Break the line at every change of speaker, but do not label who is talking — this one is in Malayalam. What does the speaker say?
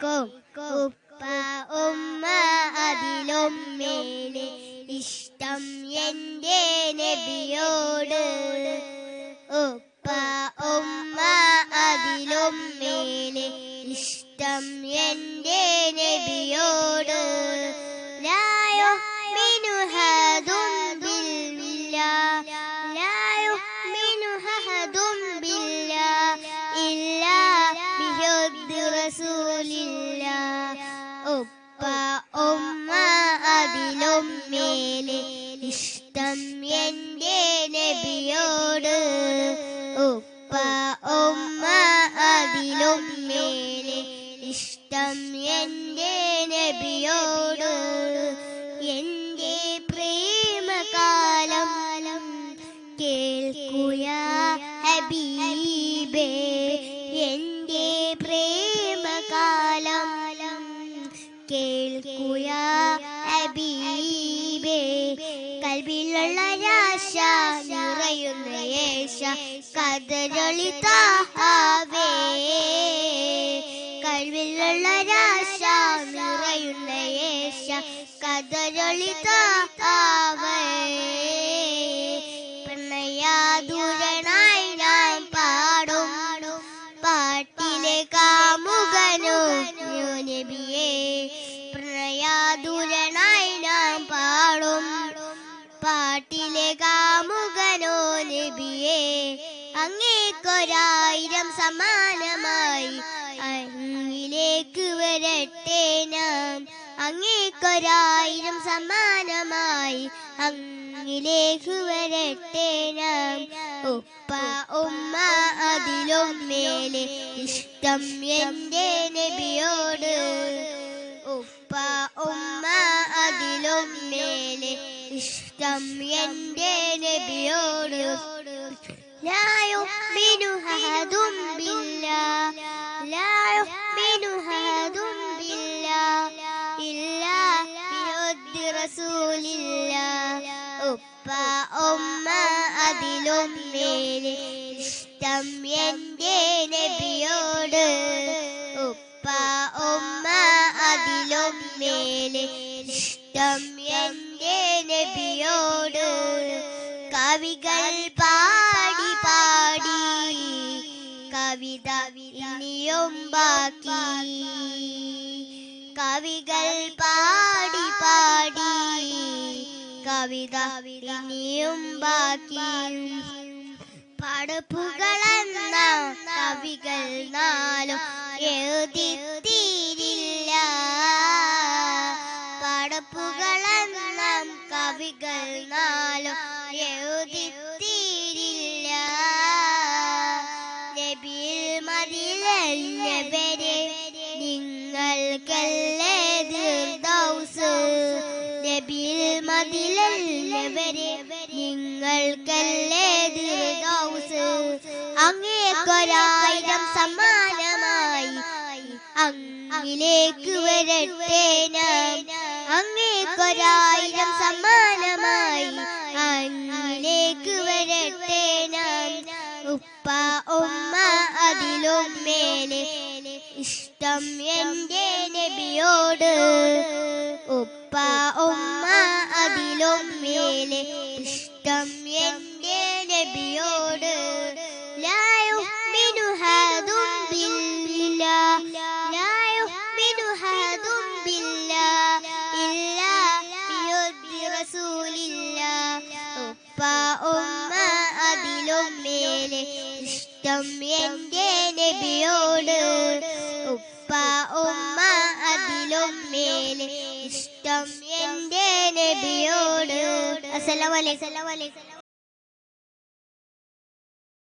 കഴിക്കും ഉപ്പ ഉമ്മ അതിലും മേലെ ഇഷ്ടം എന്റെ നബിയോട്. ഉപ്പ ഉമ്മ അതിലും മേലെ ഇഷ്ടം എന്റെ ഉപ്പ ഉമ്മ അതിലും ഇഷ്ടം എന്റെ നബിയോട്. ഉപ്പ ഉമ്മ അതിലും ഇഷ്ടം എന്റെ നബിയോട്. എന്റെ പ്രേമകാലം കേൾക്കുയ ഹബീബേ. എന്റെ ഹബീബേ കൽവിലുള്ള രാശ നിറയുന്ന യേശ കതരൊളി താവേ കൽവിലുള്ള രാശ നിറയുന്ന യേശ കതരൊളി അങ്ങേക്കൊരായിരം സമാനമായി അങ്ങിലേക്ക് വരട്ടെ നാം അങ്ങേക്കൊരായിരം സമാനമായി അങ്ങിലേക്ക് വരട്ടെ നാം ഉപ്പ ഉമ്മ അതിലും മേലെ ഇഷ്ടം എന്റെ നബിയോട്. ഉപ്പ ഉമ്മ അതിലും മേലെ ഇഷ്ടം എന്റെ നബിയോട്. لا يؤمن أحد بالله لا يؤمن أحد بالله إلا بحب رسول الله ഉപ്പ ഉമ്മ അതിലും മേലെ ഇഷ്ടം എൻ്റെ നബിയോട് ഉപ്പ ഉമ്മ അതിലും മേലെ ഇഷ്ടം എൻ്റെ നബിയോട് കവികൾ പാടി കവിത ഇനിയും ബാക്കി. കവികൾ പാടി പാടി. കവിത ഇനിയും ബാക്കി. പടപ്പുകളെന്ന കവികൾ നാലും എഴുതി നബിയിൽ മതിലല്ലവരെ നിങ്ങൾക്കല്ലേ ദീർദൗസ് അങ്ങേക്കൊരായിരം സമ്മാനമായി അങ്ങിലേക്ക് വരട്ടെ നാം. അങ്ങേക്കൊരായിരം സമ്മാനമായി അങ്ങിലേക്ക് വരട്ടെ ഉപ്പ ഉമ്മ അതിലും മേലെ ഇഷ്ടം എന്റെ നബിയോട്. ഉപ്പ ഉമ്മ അതിലും മേലെ. ഇഷ്ടം എന്റെ നബിയോട്. ലാ ബില്ലാ. ബില്ലാ. ഇല്ലാ ഉപ്പ ഉമ്മ അതിലും ഇഷ്ടം എന്റെ നബിയോട് ഉപ്പ ഉമ്മ അതിലും മേലെ. ഇഷ്ടം എന്റെ നബിയോട് അസ്സലാമു അലൈക്കും.